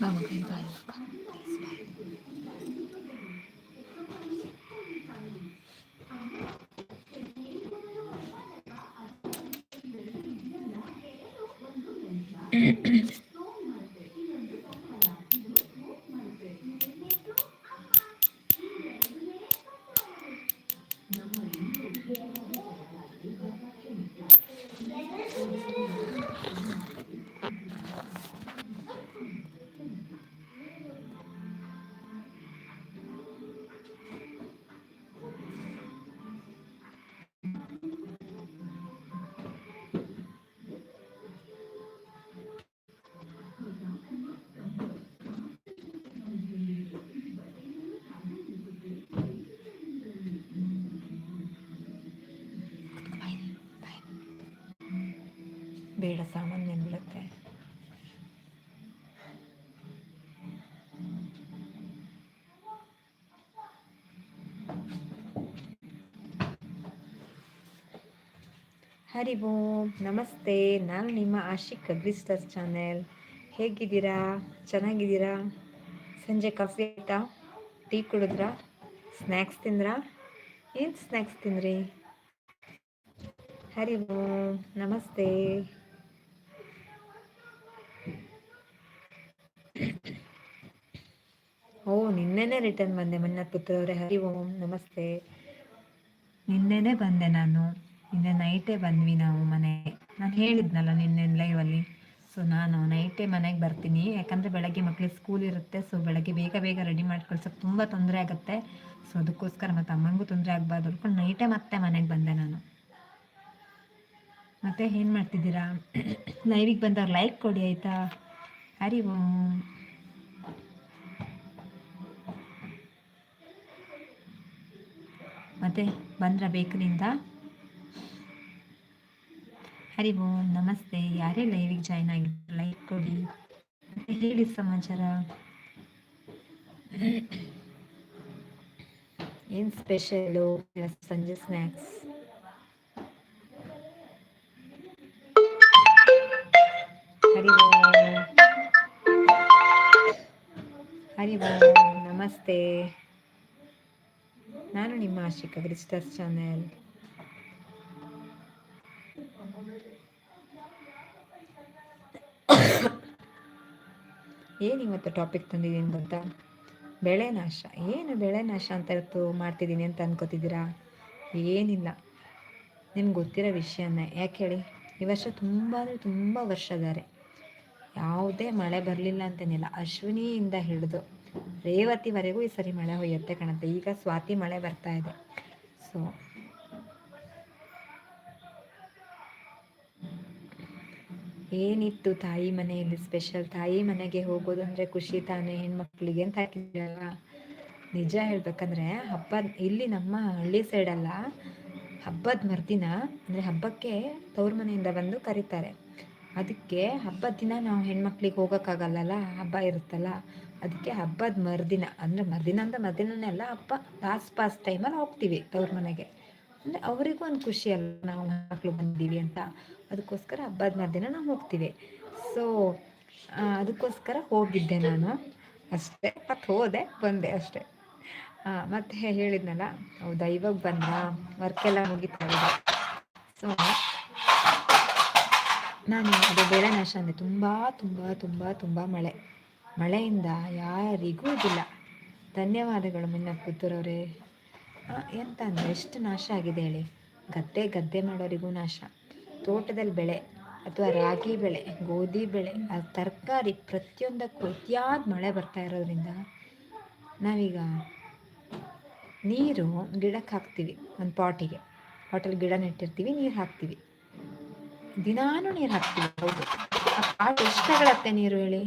那我们可以断一个 ಹರಿ ಓಂ, ನಮಸ್ತೆ. ನಾನು ನಿಮ್ಮ ಆಶಿಕ್ ಅಗ್ರಿಸ್ಟರ್ ಚಾನೆಲ್. ಹೇಗಿದ್ದೀರಾ? ಚೆನ್ನಾಗಿದ್ದೀರಾ? ಸಂಜೆ ಕಾಫಿ ಆಯ್ತಾ? ಟೀ ಕುಡಿದ್ರಾ? ಸ್ನ್ಯಾಕ್ಸ್ ತಿಂದ್ರಾ? ಏನು ಸ್ನ್ಯಾಕ್ಸ್ ತಿಂದ್ರಿ? ಹರಿ ಓಂ, ನಮಸ್ತೆ. ಓ, ನಿನ್ನೆನೆ ರಿಟರ್ನ್ ಬಂದೆ ಮನ್ನತ್ ಅವರೇ. ಹರಿ ಓಂ, ನಮಸ್ತೆ. ನಿನ್ನೆನೆ ಬಂದೆ ನಾನು. ನಿನ್ನೆ ನೈಟೇ ಬಂದ್ವಿ ನಾವು ಮನೆ ನಾನು ಹೇಳಿದ್ನಲ್ಲ ನಿನ್ನೆ ಲೈವಲ್ಲಿ ಸೊ ನಾನು ನೈಟೇ ಮನೆಗೆ ಬರ್ತೀನಿ. ಯಾಕಂದರೆ ಬೆಳಗ್ಗೆ ಮಕ್ಳಿಗೆ ಸ್ಕೂಲ್ ಇರುತ್ತೆ. ಸೊ ಬೆಳಗ್ಗೆ ಬೇಗ ಬೇಗ ರೆಡಿ ಮಾಡಿ ಕಳ್ಸೋಕೆ ತುಂಬ ತೊಂದರೆ ಆಗುತ್ತೆ. ಸೊ ಅದಕ್ಕೋಸ್ಕರ ಮತ್ತು ಅಮ್ಮಂಗೂ ತೊಂದರೆ ಆಗಬಾರ್ದು ಅನ್ಕೊಂಡು ನೈಟೇ ಮತ್ತೆ ಮನೆಗೆ ಬಂದೆ ನಾನು. ಮತ್ತೆ ಏನು ಮಾಡ್ತಿದ್ದೀರಾ? ಲೈವಿಗೆ ಬಂದವ್ರು ಲೈಕ್ ಕೊಡಿ ಆಯಿತಾ? ಹರಿ ಮತ್ತೆ ಬಂದ್ರ ಬೇಕರಿಯಿಂದ ಹರಿ ಓಂ ನಮಸ್ತೆ. ಯಾರೇ ಲೈವಿಗೆ ಜಾಯ್ನ್ ಆಗಿದ್ರು ಲೈಕ್ ಕೊಡಿ. ಹೇಳಿ ಸಮಾಚಾರ? ಏನು ಸ್ಪೆಷಲು ಸಂಜೆ ಸ್ನ್ಯಾಕ್ಸ್ ಹರಿ ಹರಿ ನಮಸ್ತೆ. ನಾನು ನಿಮ್ಮ ಆಶಿಕ ಗ್ರಿಸ್ಟರ್ಸ್ ಚಾನೆಲ್ ಏನು ಇವತ್ತು ಟಾಪಿಕ್ ತಂದಿದ್ದೀನಿ ಗೊತ್ತಾ ಬೆಳೆ ನಾಶ. ಏನು ಬೆಳೆ ನಾಶ ಅಂತ ಇವತ್ತು ಮಾಡ್ತಿದ್ದೀನಿ ಅಂತ ಅನ್ಕೋತಿದ್ದೀರಾ? ಏನಿಲ್ಲ. ನಿಮ್ಗೆ ಗೊತ್ತಿರೋ ವಿಷಯನೇ. ಯಾಕೆ ಹೇಳಿ? ಈ ವರ್ಷ ತುಂಬ ಅಂದರೆ ತುಂಬ ವರ್ಷದಾರೆ ಯಾವುದೇ ಮಳೆ ಬರಲಿಲ್ಲ ಅಂತೇನಿಲ್ಲ. ಅಶ್ವಿನಿಯಿಂದ ಹಿಡಿದು ರೇವತಿವರೆಗೂ ಈ ಸರಿ ಮಳೆ ಹೊಯ್ಯತ್ತೆ ಕಾಣುತ್ತೆ ಈಗ ಸ್ವಾತಿ ಮಳೆ ಬರ್ತಾ ಇದೆ. ಸೊ ಏನಿತ್ತು ತಾಯಿ ಮನೆಯಲ್ಲಿ ಸ್ಪೆಷಲ್ ತಾಯಿ ಮನೆಗೆ ಹೋಗೋದು ಅಂದರೆ ಖುಷಿ ತಾನೇ ಹೆಣ್ಮಕ್ಳಿಗೆ ಅಂತ ಹಾಕಿದ್ರಲ್ಲ ನಿಜ ಹೇಳ್ಬೇಕಂದ್ರೆ ಹಬ್ಬ ಇಲ್ಲಿ ನಮ್ಮ ಹಳ್ಳಿ ಸೈಡೆಲ್ಲ ಹಬ್ಬದ ಮರ್ದಿನ ಅಂದರೆ ಹಬ್ಬಕ್ಕೆ ತವ್ರ ಮನೆಯಿಂದ ಬಂದು ಕರೀತಾರೆ. ಅದಕ್ಕೆ ಹಬ್ಬದ ದಿನ ನಾವು ಹೆಣ್ಮಕ್ಳಿಗೆ ಹೋಗೋಕ್ಕಾಗಲ್ಲಲ್ಲ? ಹಬ್ಬ ಇರುತ್ತಲ್ಲ? ಅದಕ್ಕೆ ಹಬ್ಬದ ಮರುದಿನ ಅಂದರೆ ಮರುದಿನ ಅಂದ್ರೆ ಮರುದಿನನೇ ಅಲ್ಲ, ಹಬ್ಬ ಲಾಸ್ಟ್ ಪಾಸ್ಟ್ ಟೈಮಲ್ಲಿ ಹೋಗ್ತೀವಿ ತವ್ರ ಮನೆಗೆ. ಅಂದರೆ ಅವರಿಗೂ ಒಂದು ಖುಷಿ ಅಲ್ಲ, ನಾವು ಮಕ್ಕಳು ಬಂದೀವಿ ಅಂತ. ಅದಕ್ಕೋಸ್ಕರ ಹಬ್ಬದ ಮಧ್ಯಾಹ್ನ ನಾವು ಹೋಗ್ತೀವಿ. ಸೊ ಅದಕ್ಕೋಸ್ಕರ ಹೋಗಿದ್ದೆ ನಾನು. ಅಷ್ಟೇ ಮತ್ತು ಹೋದೆ, ಬಂದೆ ಅಷ್ಟೇ. ಮತ್ತೆ ಹೇಳಿದ್ನಲ್ಲ, ಹೌದಾ, ಇವಾಗ ಬಂದ ವರ್ಕ್ ಎಲ್ಲ ಸೊ ನಾನು ಅದು ಬೆಳೆ ನಾಶ ಅಂದೆ ತುಂಬ ತುಂಬ ತುಂಬ ತುಂಬ ಮಳೆ. ಮಳೆಯಿಂದ ಯಾರಿಗೂ ಇದಿಲ್ಲ. ಧನ್ಯವಾದಗಳು ಮುನ್ನ ಪುತ್ತೂರವರೇ ಎಂತ ಅಂದರೆ ಎಷ್ಟು ನಾಶ ಆಗಿದೆ ಹೇಳಿ. ಗದ್ದೆ ಗದ್ದೆ ಮಾಡೋರಿಗೂ ನಾಶ. ತೋಟದಲ್ಲಿ ಬೆಳೆ ಅಥವಾ ರಾಗಿ ಬೆಳೆ, ಗೋಧಿ ಬೆಳೆ ತರಕಾರಿ ಪ್ರತಿಯೊಂದಕ್ಕೂ ಅತಿಯಾದ ಮಳೆ ಬರ್ತಾ ಇರೋದ್ರಿಂದ ನಾವೀಗ ನೀರು ಗಿಡಕ್ಕೆ ಹಾಕ್ತೀವಿ, ಒಂದು ಪಾಟಿಗೆ. ಪಾಟಲ್ಲಿ ಗಿಡ ನೆಟ್ಟಿರ್ತೀವಿ, ನೀರು ಹಾಕ್ತೀವಿ. ದಿನಾನು ನೀರು ಹಾಕ್ತೀವಿ, ಹೌದು. ಆ ಪಾಟ್ ಎಷ್ಟು ನೀರು ಹೇಳಿ?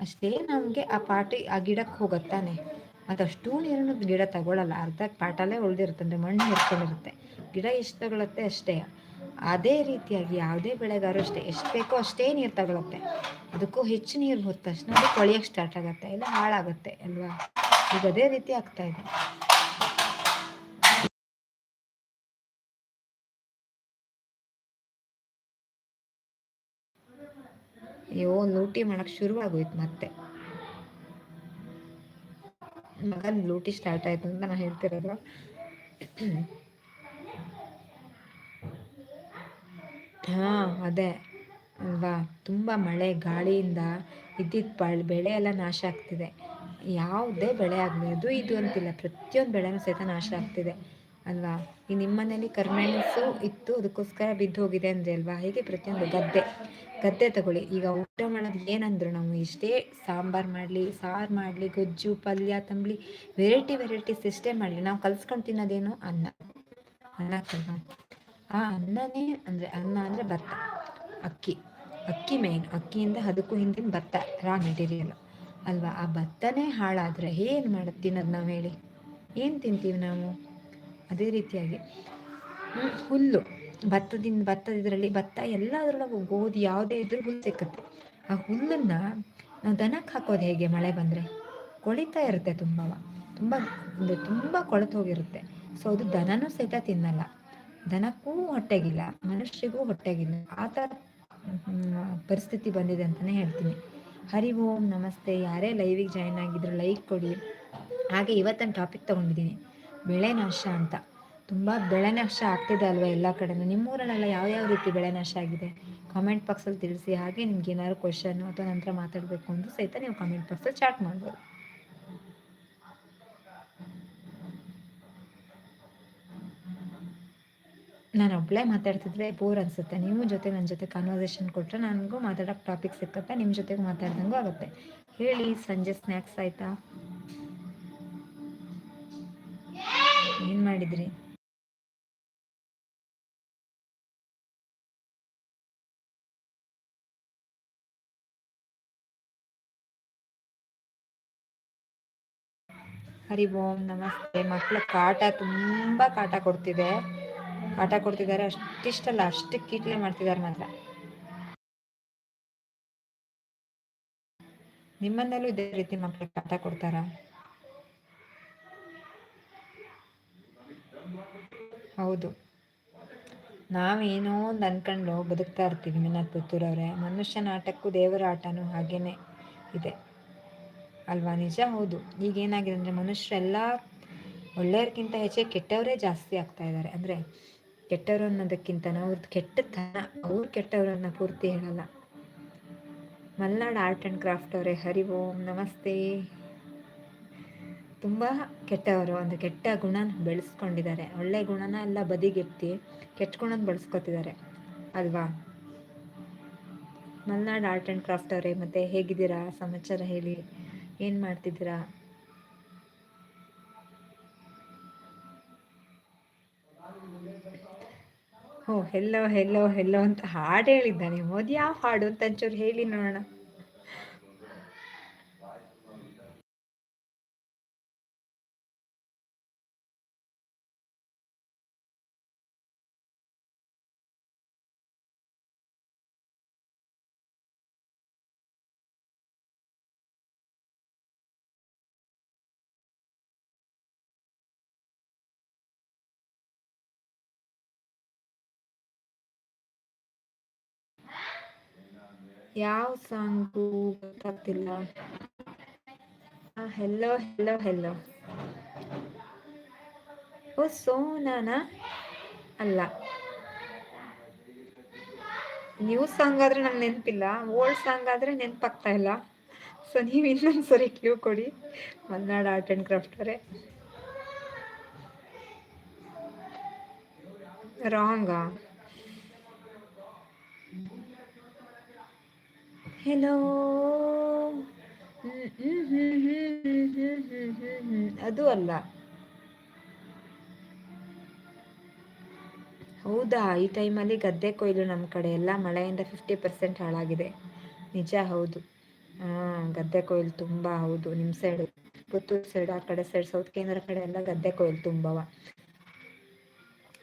ಅಷ್ಟೇ ನಮಗೆ ಆ ಪಾಟಿ ಆ ಗಿಡಕ್ಕೆ ಹೋಗುತ್ತಾನೆ. ಅದಷ್ಟು ನೀರನ್ನು ಗಿಡ ತಗೊಳ್ಳಲ್ಲ ಅರ್ಧ ಪಾಟಲ್ಲೇ ಉಳಿದಿರುತ್ತೆ. ಮಣ್ಣು ಹಿಡ್ಕೊಂಡಿರುತ್ತೆ ಗಿಡ ಎಷ್ಟು ತಗೊಳುತ್ತೆ ಅಷ್ಟೇ. ಅದೇ ರೀತಿಯಾಗಿ ಯಾವುದೇ ಬೆಳೆಗಾರು ಅಷ್ಟೇ. ಎಷ್ಟು ಬೇಕೋ ಅಷ್ಟೇ ನೀರು ತಗೊಳುತ್ತೆ. ಅದಕ್ಕೂ ಹೆಚ್ಚು ನೀರು ಹೋದ ತಕ್ಷಣ ಅದು ಕೊಳಿಯೋಕ್ಕೆ ಸ್ಟಾರ್ಟ್ ಆಗುತ್ತೆ. ಇಲ್ಲ ಹಾಳಾಗುತ್ತೆ, ಅಲ್ವಾ? ಈಗ ಅದೇ ರೀತಿ ಆಗ್ತಾ ಇದೆ. ಅಯ್ಯೋ ಲೂಟಿ ಮಾಡೋಕ್ಕೆ ಶುರುವಾಗೋಯ್ತು ಮತ್ತೆ. ಮಗನ ಲೂಟಿ ಸ್ಟಾರ್ಟ್ ಆಯ್ತು ಅಂತ ನಾನು ಹೇಳ್ತಿರೋದು. ಹಾ, ಅದೇ. ಅಲ್ವಾ? ತುಂಬ ಮಳೆ, ಗಾಳಿಯಿಂದ ಇದ್ದಿದ್ದ ಬೆಳೆ ಎಲ್ಲ ನಾಶ ಆಗ್ತಿದೆ. ಯಾವುದೇ ಬೆಳೆ ಆಗಲಿ, ಅದು ಇದು ಅಂತಿಲ್ಲ. ಪ್ರತಿಯೊಂದು ಬೆಳೆನೂ ಸಹಿತ ನಾಶ ಆಗ್ತಿದೆ. ಅಲ್ವಾ? ಈ ನಿಮ್ಮ ಮನೇಲಿ ಕರಿಮೆಣಸು ಇತ್ತು, ಅದಕ್ಕೋಸ್ಕರ ಬಿದ್ದು ಹೋಗಿದೆ ಅಂದ್ರೆ ಅಲ್ವಾ? ಹೇಗೆ ಪ್ರತಿಯೊಂದು ಗದ್ದೆ? ಗದ್ದೆ ತಗೊಳ್ಳಿ. ಈಗ ಊಟ ಮಾಡೋದು ಏನಂದ್ರು ನಾವು ಇಷ್ಟೇ ಸಾಂಬಾರ್ ಮಾಡಲಿ, ಸಾರು ಮಾಡಲಿ, ಗೊಜ್ಜು, ಪಲ್ಯ, ತಂಬಳಿ ವೆರೈಟಿ ವೆರೈಟೀಸ್ ಇಷ್ಟೇ ಮಾಡಲಿ. ನಾವು ಕಲ್ಸ್ಕೊಂಡು ತಿನ್ನೋದೇನು ಅನ್ನ. ಅನ್ನ ಆ ಅನ್ನನೇ ಅಂದರೆ ಅನ್ನ ಅಂದರೆ ಭತ್ತ. ಅಕ್ಕಿ. ಅಕ್ಕಿ ಮೇನ್ ಅಕ್ಕಿಯಿಂದ ಅದಕ್ಕೂ ಹಿಂದಿನ ಭತ್ತ ರಾ ಮೆಟೀರಿಯಲ್ ಅಲ್ವಾ? ಆ ಭತ್ತನೇ ಹಾಳಾದರೆ ಏನು ಮಾಡೋದು ತಿನ್ನೋದು ನಾವು ಹೇಳಿ? ಏನು ತಿಂತೀವಿ ನಾವು? ಅದೇ ರೀತಿಯಾಗಿ ಹುಲ್ಲು, ಭತ್ತದಿಂದ, ಭತ್ತದ ಇದರಲ್ಲಿ ಭತ್ತ ಎಲ್ಲದರೊಳಗೂ ಗೋಧಿ ಯಾವುದೇ ಇದ್ರೂ ಹುಲ್ಲು ಸಿಕ್ಕುತ್ತೆ. ಆ ಹುಲ್ಲನ್ನು ನಾವು ದನಕ್ಕೆ ಹಾಕೋದು ಹೇಗೆ ಮಳೆ ಬಂದರೆ? ಕೊಳಿತಾ ಇರುತ್ತೆ ತುಂಬ ತುಂಬ ಅಂದರೆ ತುಂಬ ಕೊಳೆತು ಹೋಗಿರುತ್ತೆ. ಸೊ ಅದು ದನನೂ ಸಹಿತ ತಿನ್ನಲ್ಲ. ದನಕ್ಕೂ ಹೊಟ್ಟೆಗಿಲ್ಲ, ಮನುಷ್ಯರಿಗೂ ಹೊಟ್ಟೆಗಿಲ್ಲ. ಆ ಥರ ಪರಿಸ್ಥಿತಿ ಬಂದಿದೆ ಅಂತಲೇ ಹೇಳ್ತೀನಿ. ಹರಿ ಓಂ, ನಮಸ್ತೆ. ಯಾರೇ ಲೈವಿಗೆ ಜಾಯ್ನ್ ಆಗಿದ್ರು ಲೈಕ್ ಕೊಡಿ. ಹಾಗೆ ಇವತ್ತಿನ ಟಾಪಿಕ್ ತೊಗೊಂಡಿದ್ದೀನಿ. ಬೆಳೆ ನಾಶ ಅಂತ. ತುಂಬ ಬೆಳೆ ನಾಶ ಆಗ್ತಿದೆ ಅಲ್ವಾ ಎಲ್ಲ ಕಡೆನೂ? ನಿಮ್ಮೂರಲ್ಲೆಲ್ಲ ಯಾವ ರೀತಿ ಬೆಳೆ ನಾಶ ಆಗಿದೆ? ಕಾಮೆಂಟ್ ಬಾಕ್ಸಲ್ಲಿ ತಿಳಿಸಿ, ಹಾಗೆ ನಿಮ್ಗೆ ಏನಾದ್ರು ಕ್ವಶನ್ ಅಥವಾ ನಂತರ ಮಾತಾಡಬೇಕು ಅಂತ ಸಹಿತ ನೀವು ಕಾಮೆಂಟ್ ಬಾಕ್ಸಲ್ಲಿ ಚಾಟ್ ಮಾಡ್ಬೋದು. ನಾನು ಒಬ್ಬಳೇ ಮಾತಾಡ್ತಿದ್ರೆ ಬೋರ್ ಅನಿಸುತ್ತೆ. ನೀವು ಜೊತೆ ನನ್ನ ಜೊತೆ ಕಾನ್ವರ್ಸೇಷನ್ ಕೊಟ್ಟರೆ ನನಗೂ ಮಾತಾಡೋಕ್ಕೆ ಟಾಪಿಕ್ ಸಿಕ್ಕತ್ತೆ ನಿಮ್ಮ ಜೊತೆಗೆ ಮಾತಾಡ್ದಂಗೂ ಆಗುತ್ತೆ. ಹೇಳಿ, ಸಂಜೆ ಸ್ನ್ಯಾಕ್ಸ್ ಆಯಿತಾ? ಏನು ಮಾಡಿದ್ರಿ? ಹರಿ ಓಂ, ನಮಸ್ತೆ. ಮಕ್ಕಳ ಕಾಟ ತುಂಬಾ ಕಾಟ ಕೊಡ್ತಿದೆ. ಕಾಟ ಕೊಡ್ತಿದ್ದಾರೆ. ಅಷ್ಟಿಷ್ಟಲ್ಲ ಅಷ್ಟು ಕೀಟ್ಲೆ ಮಾಡ್ತಿದ್ದಾರೆ ಮಾತ್ರ. ನಿಮ್ಮನ್ನಲ್ಲೂ ಇದೇ ರೀತಿ ಮಕ್ಕಳಿಗೆ ಕಾಟ ಕೊಡ್ತಾರ? ಹೌದು. ನಾವೇನೋ ಒಂದು ಅನ್ಕೊಂಡು ಬದುಕ್ತಾ ಇರ್ತೀವಿ ಮಿನಾಥ್ ಪುತ್ತೂರವರೇ ಮನುಷ್ಯನ ಆಟಕ್ಕೂ ದೇವರ ಆಟನೂ ಹಾಗೇನೆ ಇದೆ. ಅಲ್ವಾ? ನಿಜ ಹೌದು. ಈಗ ಏನಾಗಿದೆ ಅಂದರೆ ಮನುಷ್ಯರೆಲ್ಲ ಒಳ್ಳೆಯವ್ರಿಗಿಂತ ಹೆಚ್ಚೆ ಕೆಟ್ಟವರೇ ಜಾಸ್ತಿ ಆಗ್ತಾ ಇದ್ದಾರೆ ಅಂದರೆ ಕೆಟ್ಟವರು ಅನ್ನೋದಕ್ಕಿಂತ ಅವ್ರದ್ದು ಕೆಟ್ಟತನ ಅವ್ರು ಕೆಟ್ಟವರನ್ನ ಪೂರ್ತಿ ಹೇಳಲ್ಲ. ಮಲ್ನಾಡ್ ಆರ್ಟ್ ಆ್ಯಂಡ್ ಕ್ರಾಫ್ಟ್ ಅವರೇ. ಹರಿ ಓಂ, ನಮಸ್ತೆ. ತುಂಬ ಕೆಟ್ಟವರು, ಒಂದು ಕೆಟ್ಟ ಗುಣನ ಬೆಳೆಸ್ಕೊಂಡಿದ್ದಾರೆ. ಒಳ್ಳೆ ಗುಣನ ಎಲ್ಲ ಬದಿಗೆತ್ತಿ ಕೆಟ್ಟ ಗುಣನ ಬೆಳೆಸ್ಕೊತಿದ್ದಾರೆ. ಅಲ್ವಾ? ಮಲ್ನಾಡ್ ಆರ್ಟ್ ಆ್ಯಂಡ್ ಕ್ರಾಫ್ಟ್ ಅವರೇ, ಮತ್ತೆ ಹೇಗಿದ್ದೀರಾ? ಸಮಾಚಾರ ಹೇಳಿ. ಏನು ಮಾಡ್ತಿದ್ದೀರಾ? ಓ ಹೆಲ್ಲೋ ಹೆಲ್ಲೋ ಹೆಲ್ಲೋ ಅಂತ ಹಾಡು ಹೇಳಿದ್ದಾನೆ. ಮೋದಿ ಯಾವ ಹಾಡು ಅಂತ ಒಂಚೂರು ಹೇಳಿ ನೋಡೋಣ. ಯಾವ ಸಾಂಗು ಗೊತ್ತಾಗ್ತಿಲ್ಲ ಹೆಲ್ಲೋ ಹೆಲ್ಲೋ ಹೆಲ್ಲೋ ಓ, ಸೋನಾನ? ಅಲ್ಲ. ನ್ಯೂ ಸಾಂಗ್ ಆದ್ರೆ ನಂಗೆ ನೆನಪಿಲ್ಲ. ಓಲ್ಡ್ ಸಾಂಗ್ ಆದ್ರೆ ನೆನಪಾಗ್ತಾ ಇಲ್ಲ. ಸೊ ನೀವು ಇನ್ನೊಂದು ಸರಿ ಕ್ಯೂ ಕೊಡಿ. ಮಲ್ನಾಡ್ ಆರ್ಟ್ ಆ್ಯಂಡ್ ಕ್ರಾಫ್ಟ್ ಅವರೇ. ರಾಂಗಾ ಹೆಲೋ ಅದು ಅಲ್ಲ. ಹೌದಾ? ಈ ಟೈಮಲ್ಲಿ ಗದ್ದೆ ಕೊಯ್ಲು ನಮ್ಮ ಕಡೆ ಎಲ್ಲ ಮಳೆಯಿಂದ ಫಿಫ್ಟಿ ಪರ್ಸೆಂಟ್ ಹಾಳಾಗಿದೆ. ನಿಜ ಹೌದು. ಹಾಂ, ಗದ್ದೆ ಕೊಯ್ಲು ತುಂಬ ಹೌದು. ನಿಮ್ಮ ಸೈಡು ಪುತ್ತೂರು ಸೈಡ್ ಆ ಕಡೆ ಸೈಡ್ ಸೌತ್ ಕೇಂದ್ರ ಕಡೆ ಎಲ್ಲ ಗದ್ದೆ ಕೊಯ್ಲು ತುಂಬವ.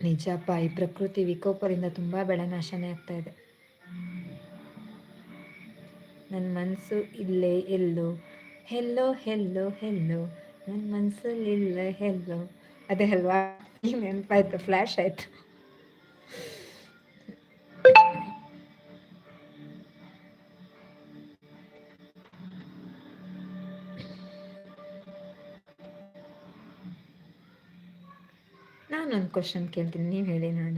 ನಿಜಪ್ಪ, ಈ ಪ್ರಕೃತಿ ವಿಕೋಪದಿಂದ ತುಂಬ ಬೆಳೆ ನಾಶನೇ ಆಗ್ತಾ ಇದೆ. ನನ್ನ ಮನಸ್ಸು ಇಲ್ಲೇ ಎಲ್ಲೋ. Hello hello hello. ನನ್ನ ಮನಸ್ಸಲ್ಲಿ ಇಲ್ಲ, ಹೆಲ್ಲೋ. ಅದೇ ಅಲ್ವಾ? ನೆನಪಾಯ್ತು ಫ್ಲ್ಯಾಶ್ ಆಯಿತು. ನಾನೊಂದು ಕ್ವಶನ್ ಕೇಳ್ತೀನಿ, ನೀವು ಹೇಳಿ ನೋಡೋಣ.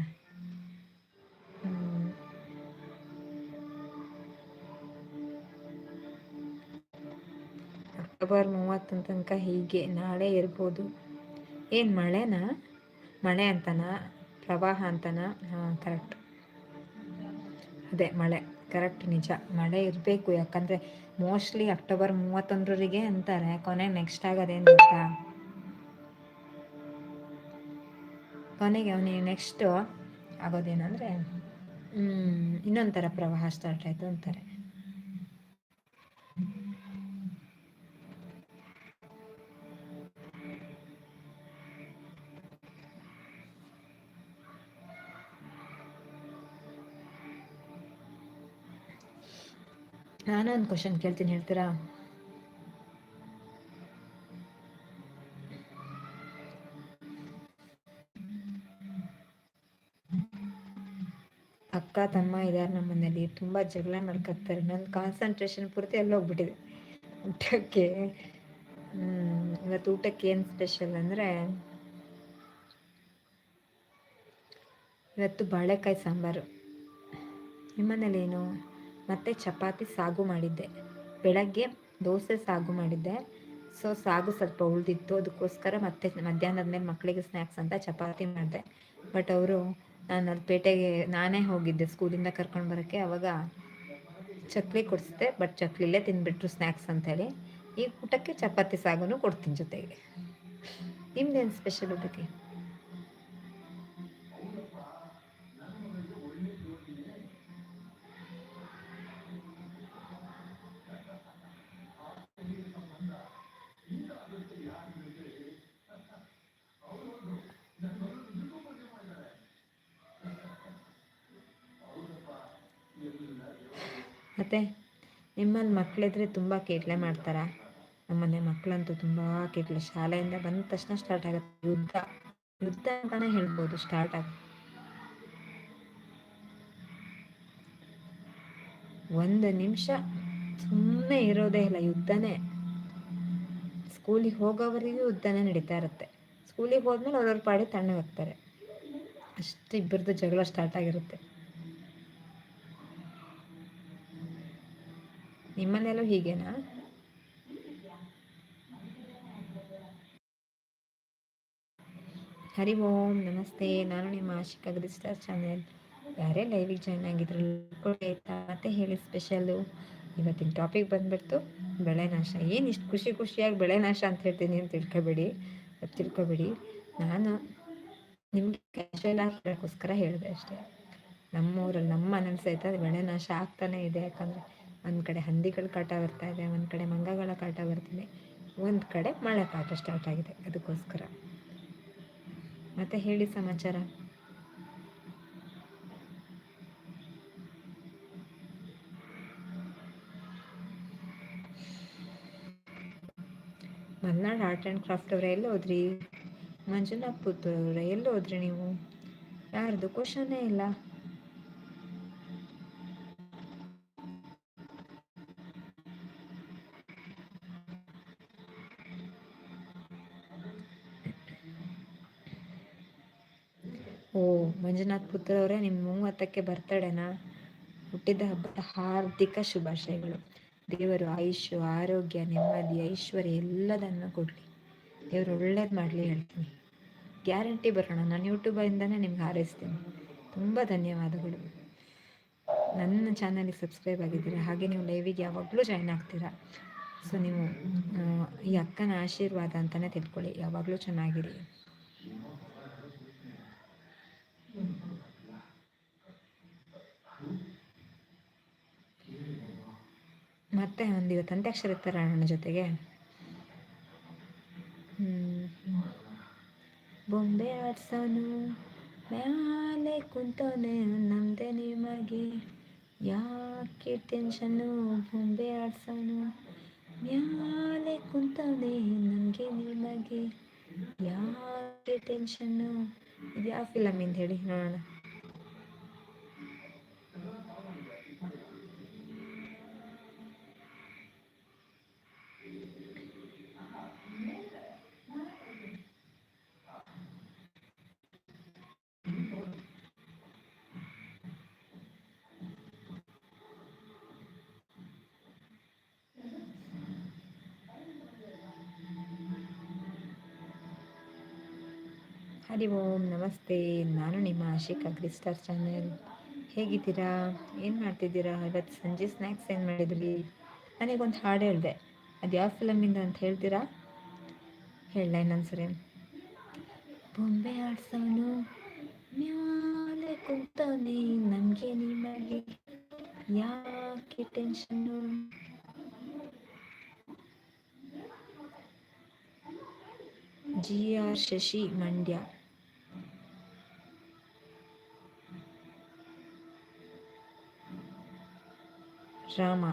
ಅಕ್ಟೋಬರ್ ಮೂವತ್ತನ ತನಕ ಹೀಗೆ ನಾಳೆ ಇರ್ಬೋದು. ಏನು ಮಳೆನಾ? ಮಳೆ ಅಂತನಾ? ಪ್ರವಾಹ ಅಂತನಾ? ಹಾಂ ಕರೆಕ್ಟ್ ಅದೇ, ಮಳೆ. ಕರೆಕ್ಟ್ ನಿಜ. ಮಳೆ ಇರಬೇಕು, ಯಾಕಂದರೆ ಮೋಸ್ಟ್ಲಿ ಅಕ್ಟೋಬರ್ ಮೂವತ್ತೊಂದರವರೆಗೆ ಅಂತಾರೆ. ಕೊನೆ ನೆಕ್ಸ್ಟ್ ಆಗೋದೇನು ಗೊತ್ತಾ? ಕೊನೆಗೆ ಅವನಿಗೆ ನೆಕ್ಸ್ಟು ಆಗೋದೇನಂದರೆ ಇನ್ನೊಂದು ಥರ ಪ್ರವಾಹ ಸ್ಟಾರ್ಟ್ ಆಯಿತು ಅಂತಾರೆ. ನಾನು ಒಂದು ಕ್ವಶನ್ ಕೇಳ್ತೀನಿ, ಹೇಳ್ತೀರಾ? ಅಕ್ಕ, ತಮ್ಮ ಇದ್ದಾರೆ ನಮ್ಮ ಮನೇಲಿ ತುಂಬ ಜಗಳ ನಡ್ಕತ್ತಾರೆ. ನನ್ನ ಕಾನ್ಸಂಟ್ರೇಷನ್ ಪೂರ್ತಿ ಎಲ್ಲ ಹೋಗ್ಬಿಟ್ಟಿದೆ. ಊಟಕ್ಕೆ ಇವತ್ತು ಊಟಕ್ಕೆ ಏನು ಸ್ಪೆಷಲ್ ಅಂದರೆ, ಇವತ್ತು ಬಾಳೆಕಾಯಿ ಸಾಂಬಾರು. ನಿಮ್ಮ ಮನೇಲಿ ಏನು? ಮತ್ತು ಚಪಾತಿ ಸಾಗು ಮಾಡಿದ್ದೆ. ಬೆಳಗ್ಗೆ ದೋಸೆ ಸಾಗು ಮಾಡಿದ್ದೆ. ಸೊ ಸಾಗು ಸ್ವಲ್ಪ ಉಳಿದಿತ್ತು. ಅದಕ್ಕೋಸ್ಕರ ಮತ್ತೆ ಮಧ್ಯಾಹ್ನದ ಮೇಲೆ ಮಕ್ಕಳಿಗೆ ಸ್ನ್ಯಾಕ್ಸ್ ಅಂತ ಚಪಾತಿ ಮಾಡಿದೆ. ಬಟ್ ಅವರು, ನಾನು ಅಲ್ಲಿ ಪೇಟೆಗೆ ನಾನೇ ಹೋಗಿದ್ದೆ ಸ್ಕೂಲಿಂದ ಕರ್ಕೊಂಡು ಬರೋಕ್ಕೆ. ಅವಾಗ ಚಕ್ಲಿ ಕೊಡಿಸಿದೆ ಬಟ್ ಚಕ್ಲಿಲೇ ತಿಂದುಬಿಟ್ರು ಸ್ನ್ಯಾಕ್ಸ್ ಅಂತೇಳಿ ಈ ಊಟಕ್ಕೆ ಚಪಾತಿ ಸಾಗುನು ಕೊಡ್ತೀನಿ ಜೊತೆಗೆ. ನಿಮ್ದೇನು ಸ್ಪೆಷಲ್ ಊಟಕ್ಕೆ? ಮತ್ತು ನಿಮ್ಮಲ್ಲಿ ಮಕ್ಕಳಿದ್ರೆ ತುಂಬ ಕೇಟ್ಲೆ ಮಾಡ್ತಾರಾ. ನಮ್ಮನೆ ಮಕ್ಕಳಂತೂ ತುಂಬ ಕೇಟ್ಲೆ. ಶಾಲೆಯಿಂದ ಬಂದ ತಕ್ಷಣ ಸ್ಟಾರ್ಟ್ ಆಗುತ್ತೆ. ಯುದ್ಧ ಯುದ್ಧ ಅಂತಾನೆ ಹೇಳ್ಬೋದು ಸ್ಟಾರ್ಟ್ ಆಗ. ಒಂದು ನಿಮಿಷ ಸುಮ್ಮನೆ ಇರೋದೇ ಇಲ್ಲ. ಯುದ್ಧನೇ. ಸ್ಕೂಲಿಗೆ ಹೋಗೋವರೆಗೂ ಯುದ್ಧನೇ ನಡೀತಾ ಇರುತ್ತೆ. ಸ್ಕೂಲಿಗೆ ಹೋದ್ಮೇಲೆ ಅವ್ರವ್ರ ಪಾಡಿ ತಣ್ಣಗೆ ಹೋಗ್ತಾರೆ ಅಷ್ಟು ಇಬ್ಬರದ್ದು ಜಗಳ ಸ್ಟಾರ್ಟ್ ಆಗಿರುತ್ತೆ. ನಿಮ್ಮನೆಯಲ್ಲೂ ಹೀಗೇನಾ? ಹರಿ ಓಂ, ನಮಸ್ತೆ. ನಾನು ನಿಮ್ಮ ಆಶಿಕ್ ಅಗ್ರಿಸ್ಟಾರ್ ಚಾನೆಲ್. ಯಾರೇ ಲೈವಿಗೆ ಜಾಯ್ನ್ ಆಗಿದ್ರು ಮತ್ತೆ ಹೇಳಿ ಸ್ಪೆಷಲ್ಲು ಇವತ್ತಿನ ಟಾಪಿಕ್ ಬಂದ್ಬಿಡ್ತು, ಬೆಳೆ ನಾಶ. ಏನು ಇಷ್ಟು ಖುಷಿ ಖುಷಿಯಾಗಿ ಬೆಳೆ ನಾಶ ಅಂತ ಹೇಳ್ತೀನಿ ಅಂತ ತಿಳ್ಕೊಬೇಡಿ. ತಿಳ್ಕೊಬೇಡಿ. ನಾನು ನಿಮಗೆ ಕ್ಯಾಶುವಲ್ ಹೇಳೋಕ್ಕೋಸ್ಕರ ಹೇಳಿದೆ ಅಷ್ಟೇ. ನಮ್ಮೂರಲ್ಲಿ, ನಮ್ಮ ಮನೇಲಿ ಸಹಿತ ಬೆಳೆ ನಾಶ ಆಗ್ತಾನೆ ಇದೆ. ಯಾಕಂದರೆ ಒಂದು ಕಡೆ ಹಂದಿಗಳ ಕಾಟ ಬರ್ತಾ ಇದೆ, ಒಂದು ಕಡೆ ಮಂಗಗಳ ಕಾಟ ಬರ್ತಿದೆ. ಒಂದು ಕಡೆ ಮಳೆ ಕಾಟ ಸ್ಟಾರ್ಟ್ ಆಗಿದೆ ಅದಕ್ಕೋಸ್ಕರ. ಮತ್ತೆ ಹೇಳಿ ಸಮಾಚಾರ? ಮಲ್ನಾಡ್ ಆರ್ಟ್ ಆ್ಯಂಡ್ ಕ್ರಾಫ್ಟ್ ಅವರ, ಎಲ್ಲಿ ಹೋದ್ರಿ? ಮಂಜುನಾಥ್ ಪುತ್ತೂರವ್ರೆ ಎಲ್ಲಿ ಹೋದ್ರಿ ನೀವು? ಯಾರ್ದು? ಕ್ವಶನೇ ಇಲ್ಲ. ಮಂಜುನಾಥ್ ಪುತ್ರ ಅವರೇ ನಿಮ್ಮ ಮೂವತ್ತಕ್ಕೆ ಬರ್ತಡೇನಾ ಹುಟ್ಟಿದ ಹಬ್ಬದ ಹಾರ್ದಿಕ ಶುಭಾಶಯಗಳು. ದೇವರು ಆಯುಷ್ಯ, ಆರೋಗ್ಯ, ನೆಮ್ಮದಿ, ಐಶ್ವರ್ಯ ಎಲ್ಲದನ್ನು ಕೊಡಲಿ. ದೇವರು ಒಳ್ಳೇದು ಮಾಡಲಿ ಹೇಳ್ತೀನಿ. ಗ್ಯಾರಂಟಿ ಬರೋಣ. ನಾನು ಯೂಟ್ಯೂಬಿಂದನೇ ನಿಮ್ಗೆ ಹಾರೈಸ್ತೀನಿ. ತುಂಬ ಧನ್ಯವಾದಗಳು. ನನ್ನ ಚಾನಲಿಗೆ ಸಬ್ಸ್ಕ್ರೈಬ್ ಆಗಿದ್ದೀರಾ? ಹಾಗೆ ನೀವು ಲೈವಿಗೆ ಯಾವಾಗಲೂ ಜಾಯ್ನ್ ಆಗ್ತೀರಾ? ಸೊ ನೀವು ಈ ಅಕ್ಕನ ಆಶೀರ್ವಾದ ಅಂತಲೇ ತಿಳ್ಕೊಳ್ಳಿ. ಯಾವಾಗಲೂ ಚೆನ್ನಾಗಿರಿ. ಮತ್ತೆ ಒಂದು ಇವತ್ತು ಅಂತ್ಯಾಕ್ಷರ ಇರ್ತಾರೆ ಅಣ್ಣ ಜೊತೆಗೆ ಬೊಂಬೆ ಆಡ್ಸೋನು, ಮ್ಯಾಲೆ ಕುಂತವನೆ ನಮ್ದೆ ನಿಮಗೆ ಯಾಕೆ ಟೆನ್ಷನ್ನು? ಬೊಂಬೆ ಆಡ್ಸೋನು, ಮ್ಯಾಲೆ ಕುಂತವನೆ ನಮಗೆ ನಿಮಗೆ ಯಾಕೆ ಟೆನ್ಷನ್ನು? ಇದು ಯಾವ ಇಂದ ಹೇಳಿ ನೋಡೋಣ. ಹರಿ ಓಂ, ನಮಸ್ತೆ. ನಾನು ನಿಮ್ಮ ಆಶಿಕಾ ಕ್ರಿಸ್ಟಾರ್ ಚಾನೆಲ್. ಹೇಗಿದ್ದೀರಾ? ಏನು ಮಾಡ್ತಿದ್ದೀರಾ? ಇವತ್ತು ಸಂಜೆ ಸ್ನ್ಯಾಕ್ಸ್ ಏನು ಮಾಡಿದ್ರಿ? ನನಗೊಂದು ಹಾಡು ಹೇಳಿದೆ. ಅದು ಯಾವ ಫಿಲಮಿಂದ ಅಂತ ಹೇಳ್ತೀರಾ? ಹೇಳ ಇನ್ನೊಂದ್ಸರಿ. ಬೊಂಬೆ ಆಡ್ಸೋನು, ಮ್ಯಾಲೆ ಕುಂತವನೆ, ನಮಗೆ ನಿಮಗೆ ಯಾಕೆ ಟೆನ್ಷನ್ನು? G R Shashi Mandya. Rama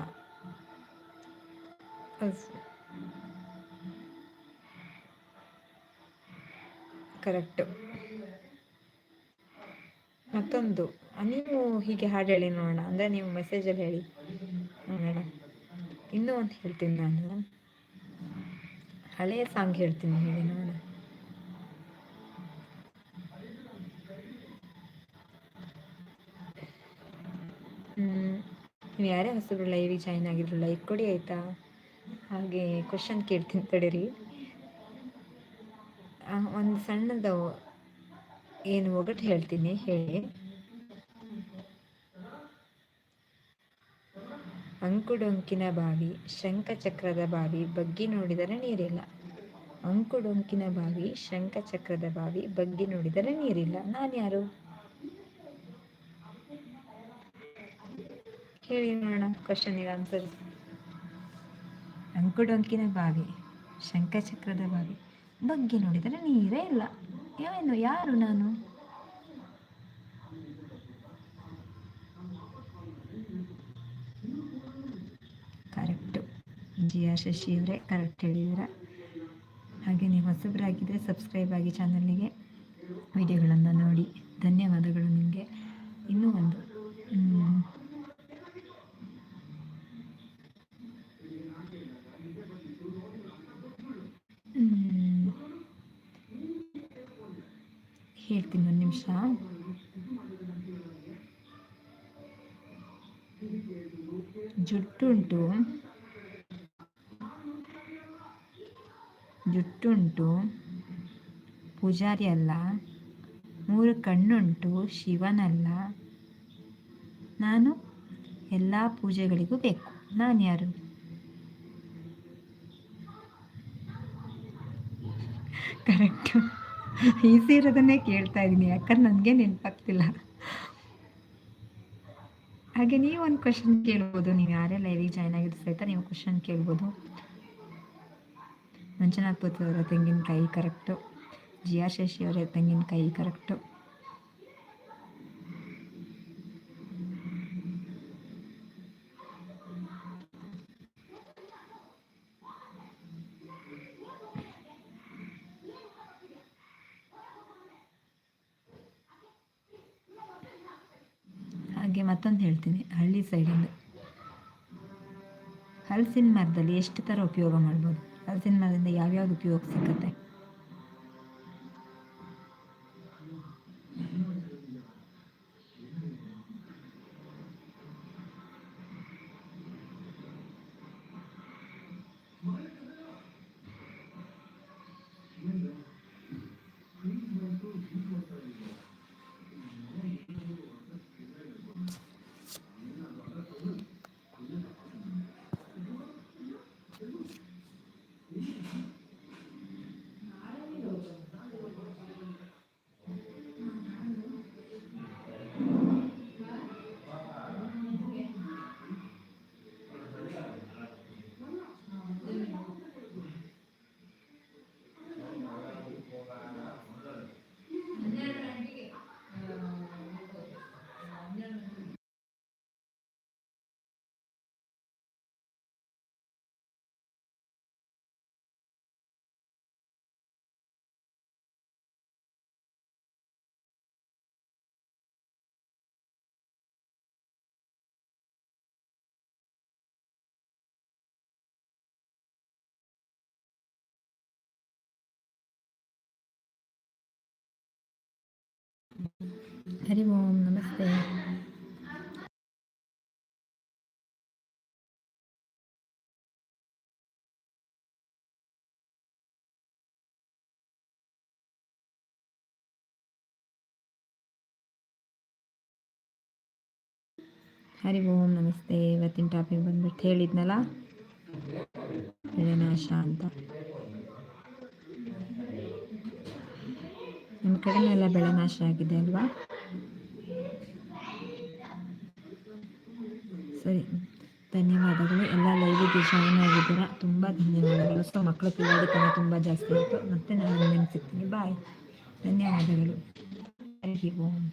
correct ಮತ್ತೊಂದು. ನೀವು ಹೀಗೆ ಹಾಡು ಹೇಳಿ ನೋಡೋಣ. ಅಂದರೆ ನೀವು ಮೆಸೇಜಲ್ಲಿ ಹೇಳಿ. ನೋಡೋಣ. ಇನ್ನೂ ಒಂದು ಹೇಳ್ತೀನಿ ನಾನು. ಹಳೆಯ ಸಾಂಗ್ ಹೇಳ್ತೀನಿ ಹೇಳಿ ನೋಡೋಣ. ಯಾರೇ ಹೊಸಬ್ರು ಲೈವಿಗೆ ಜಾಯ್ನ್ ಆಗಿದ್ರು ಲೈಕ್ ಕೊಡಿ ಆಯಿತಾ? ಹಾಗೆ ಕ್ವಶನ್ ಕೇಳ್ತೀನಿ ತಡೀರಿ. ಒಂದು ಸಣ್ಣದ ಏನು ಒಗಟು ಹೇಳ್ತೀನಿ, ಹೇಳಿ. ಅಂಕುಡೊಂಕಿನ ಬಾವಿ, ಶಂಖಚಕ್ರದ ಬಾವಿ ಬಗ್ಗಿ ನೋಡಿದರೆ ನೀರಿಲ್ಲ. ಅಂಕುಡೊಂಕಿನ ಬಾವಿ, ಶಂಖಚಕ್ರದ ಬಾವಿ ಬಗ್ಗಿ ನೋಡಿದರೆ ನೀರಿಲ್ಲ. ನಾನು ಯಾರು ಹೇಳಿ ನೋಡೋಣ ಕ್ವಶನಿಗೆ ಆನ್ಸರ್ ಅಂಕುಡೊಂಕಿನ ಬಾವಿ ಶಂಕಚಕ್ರದ ಬಾವಿ. ಬಗ್ಗೆ ನೋಡಿದರೆ ನೀರೇ ಇಲ್ಲ. ಏನು ಯಾರು ನಾನು? ಕರೆಕ್ಟು ಜಿ ಆರ್ ಶಶಿ ಅವರೇ ಕರೆಕ್ಟ್ ಹೇಳಿದ್ದೀರ? ಹಾಗೆ ನೀವು ಹೊಸಬರಾಗಿದ್ದರೆ ಸಬ್ಸ್ಕ್ರೈಬ್ ಆಗಿ ಚಾನಲ್ಗೆ ವಿಡಿಯೋಗಳನ್ನು ನೋಡಿ. ಧನ್ಯವಾದಗಳು ನಿಮಗೆ. ಇನ್ನೂ ಒಂದು ಹೇಳ್ತೀನಿ ಒಂದು ಜುಟ್ಟುಂಟು ಜುಟ್ಟುಂಟು ಪೂಜಾರಿ ಅಲ್ಲ ಮೂರು ಕಣ್ಣುಂಟು ಶಿವನಲ್ಲ ನಾನು ಎಲ್ಲ ಪೂಜೆಗಳಿಗೂ ಬೇಕು ನಾನು ಯಾರು ಕರೆಕ್ಟು ಈಸಿ ಇರೋದನ್ನೇ ಕೇಳ್ತಾ ಇದ್ದೀನಿ, ಯಾಕಂದ್ರೆ ನನಗೆ ನೆನಪಾಗ್ತಿಲ್ಲ. ಹಾಗೆ ನೀವು ಒಂದು ಕ್ವಶನ್ ಕೇಳ್ಬೋದು, ನೀವು ಯಾರೇ ಲೈವಿಗೆ ಜಾಯ್ನ್ ಆಗಿದ್ರು ಸಹಿತ ನೀವು ಕ್ವಶನ್ ಕೇಳ್ಬೋದು. ಮಂಜುನಾಥ್ ಪುತ್ರ ಅವರ ತೆಂಗಿನಕಾಯಿ ಕರೆಕ್ಟು ಜಿ ಆರ್ ಶಶಿ ಅವರ ತೆಂಗಿನಕಾಯಿ ಕರೆಕ್ಟು ಹಾಗೆ ಮತ್ತೊಂದು ಹೇಳ್ತೀನಿ ಹಳ್ಳಿ ಸೈಡಿಂದ ಹಲಸಿನ ಮರದಲ್ಲಿ ಎಷ್ಟು ಥರ ಉಪಯೋಗ ಮಾಡ್ಬೋದು? ಹಲಸಿನ ಮರದಿಂದ ಯಾವ್ಯಾವ್ದು ಉಪಯೋಗ ಸಿಗುತ್ತೆ? हरि ओम नमस्ते ಹರಿ ಓಂ ನಮಸ್ತೆ ಇವತ್ತಿನ ಟಾಪಿಕ್ ಬಂದ್ಬಿಟ್ಟು ಹೇಳಿದ್ನಲ್ಲ ಹೇಳೋಣ ಅಂತ ನಿಮ್ಮ ಕಡೆನೆಲ್ಲ ಬೆಳೆ ನಾಶ ಆಗಿದೆ ಅಲ್ವಾ? ಸರಿ, ಧನ್ಯವಾದಗಳು. ಎಲ್ಲ ಲೈವಿಗೆ ಜಾಯಿನ್ ಆಗಿದ್ದೀರಾ ತುಂಬ ಧನ್ಯವಾದಗಳು. ಸೊ, ಮಕ್ಕಳು ತಿಳುವಳಿಕೆ ತುಂಬ ಜಾಸ್ತಿ ಆಯಿತು. ಮತ್ತೆ ನಾನು ಸಿಗ್ತೀನಿ. ಬಾಯ್ ಧನ್ಯವಾದಗಳು. ಹರಿ ಓಂ.